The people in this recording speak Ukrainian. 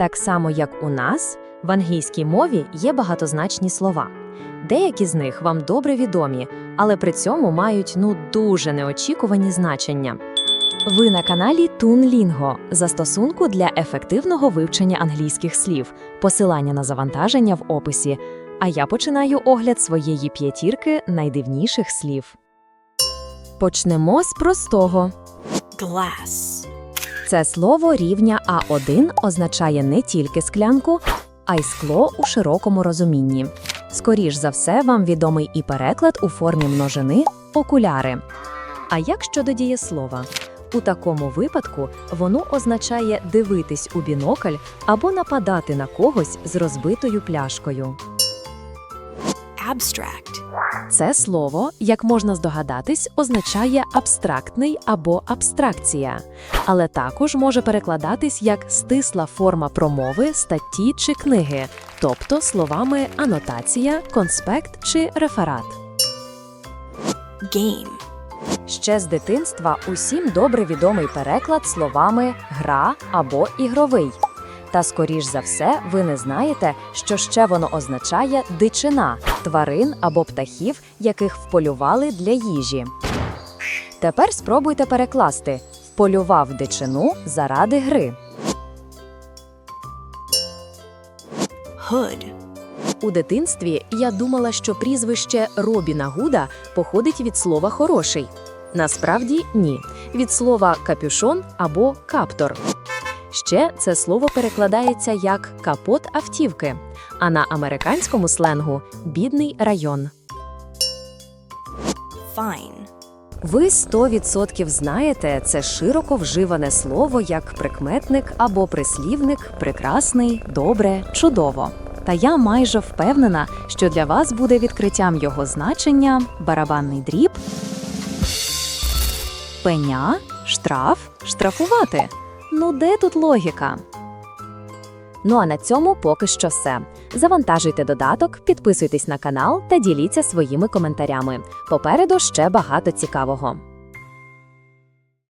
Так само, як у нас, в англійській мові є багатозначні слова. Деякі з них вам добре відомі, але при цьому мають ну дуже неочікувані значення. Ви на каналі Тунлінго застосунку для ефективного вивчення англійських слів. Посилання на завантаження в описі. А я починаю огляд своєї п'ятірки найдивніших слів. Почнемо з простого. glass, Це слово рівня А1 означає не тільки склянку, а й скло у широкому розумінні. Скоріш за все, вам відомий і переклад у формі множини окуляри. А як щодо дієслова? У такому випадку воно означає дивитись у бінокль або нападати на когось з розбитою пляшкою. Abstract, Це слово, як можна здогадатись, означає абстрактний або абстракція, але також може перекладатись як стисла форма промови, статті чи книги, тобто словами анотація, конспект чи реферат. game, Ще з дитинства усім добре відомий переклад словами гра або ігровий. Та скоріш за все, ви не знаєте, що ще воно означає дичина тварин або птахів, яких вполювали для їжі. Тепер спробуйте перекласти вполював дичину заради гри. hood, У дитинстві я думала, що прізвище Робіна Гуда походить від слова хороший. Насправді ні, від слова капюшон або каптор. Ще це слово перекладається як капот автівки, а на американському сленгу бідний район. fine, Ви 100% знаєте це широко вживане слово як прикметник або прислівник прекрасний, добре, чудово. Та я майже впевнена, що для вас буде відкриттям його значення барабанний дріб, пеня, штраф, штрафувати. Ну де тут логіка? Ну а на цьому поки що все. Завантажуйте додаток, підписуйтесь на канал та діліться своїми коментарями. Попереду ще багато цікавого.